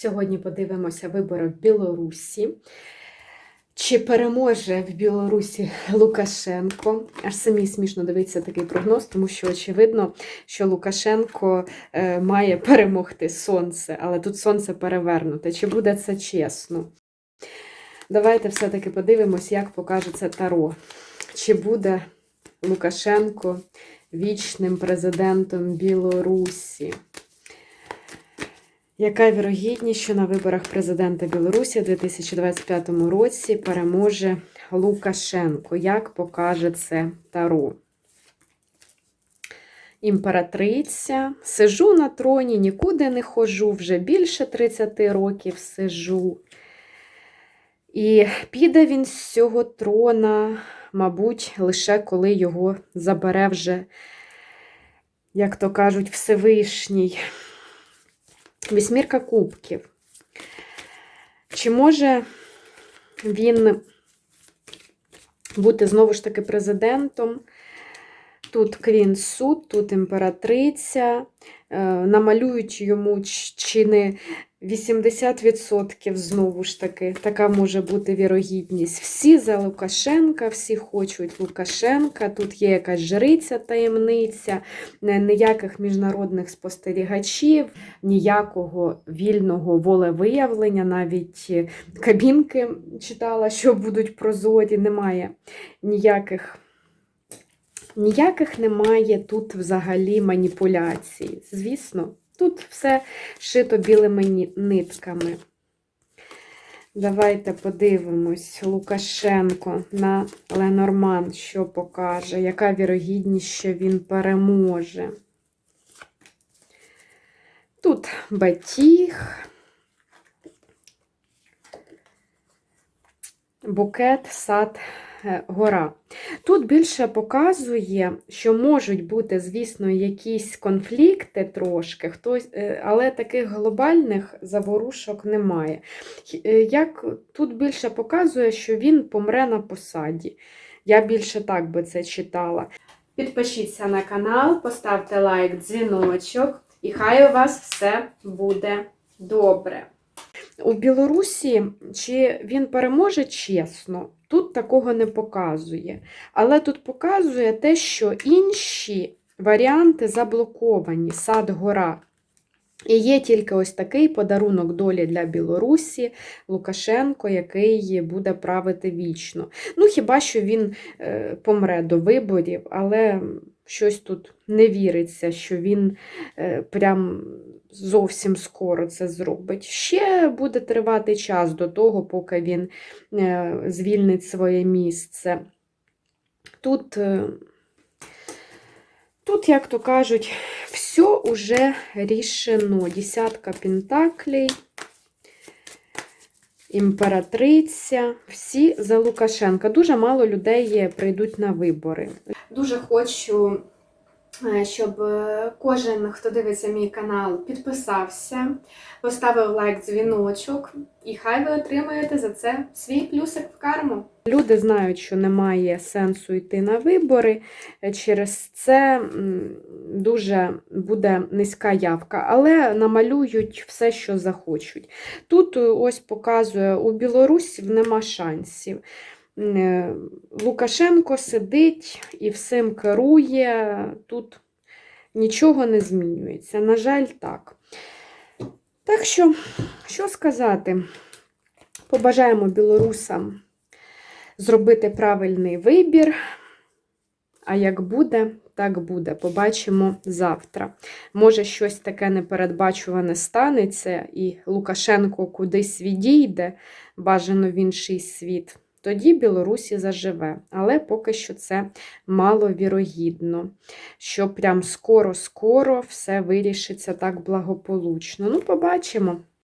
Сьогодні подивимося вибори в Білорусі. Чи переможе в Білорусі Лукашенко? Аж самі смішно дивитися такий прогноз, тому що очевидно, що Лукашенко е, має перемогти сонце, але тут сонце перевернуте. Чи буде це чесно? Давайте все-таки подивимось, як покаже це Таро. Чи буде Лукашенко вічним президентом Білорусі? Яка вірогідність, що на виборах президента Білорусі у 2025 році переможе Лукашенко? Як покаже це Таро? Імператриця. Сижу на троні, нікуди не хожу, вже більше 30 років сижу. І піде він з цього трона, мабуть, лише коли його забере вже, як то кажуть, Всевишній. Вісьмірка кубків. Чи може він бути знову ж таки президентом? Тут Квін суд, тут імператриця. Намалюють йому чи не 80% знову ж таки, така може бути вірогідність. Всі за Лукашенка, всі хочуть Лукашенка. Тут є якась жриця таємниця, ніяких міжнародних спостерігачів, ніякого вільного волевиявлення, навіть кабінки читала, що будуть прозорі, немає ніяких. Ніяких немає тут взагалі маніпуляцій. Звісно, тут все шито білими нитками. Давайте подивимось Лукашенко на Ленорман, що покаже, яка вірогідність, що він переможе. Тут батіг, букет, сад. Гора. Тут більше показує, що можуть бути, звісно, якісь конфлікти трошки, хтось, але таких глобальних заворушок немає. Як Тут більше показує, що він помре на посаді. Я більше так би це читала. Підпишіться на канал, поставте лайк, дзвіночок, і хай у вас все буде добре. У Білорусі, чи він переможе чесно, такого не показує. Але тут показує те, що інші варіанти заблоковані, сад гора. І є тільки ось такий подарунок долі для Білорусі Лукашенко, який буде правити вічно. Ну, хіба що він е, помре до виборів, але щось тут не віриться, що він е, прям зовсім скоро це зробить. Ще буде тривати час до того, поки він е, звільнить своє місце. Тут, е, тут, як то кажуть, все уже рішено. Десятка пентаклей. Імператриця, всі за Лукашенка. Дуже мало людей прийдуть на вибори. Дуже хочу, щоб кожен, хто дивиться мій канал, підписався, поставив лайк, дзвіночок, і хай ви отримаєте за це свій плюсик в карму. Люди знають, що немає сенсу йти на вибори, через це дуже буде низька явка, але намалюють все, що захочуть. Тут ось показує, у білорусів нема шансів. Лукашенко сидить і всім керує, тут нічого не змінюється. На жаль, так. Так що, що сказати? Побажаємо білорусам зробити правильний вибір. А як буде, так буде. Побачимо завтра. Може, щось таке непередбачуване станеться, і Лукашенко кудись відійде, бажано в інший світ. Тоді Білорусі заживе, але поки що це маловірогідно, що прям скоро-скоро все вирішиться так благополучно. Ну, побачимо.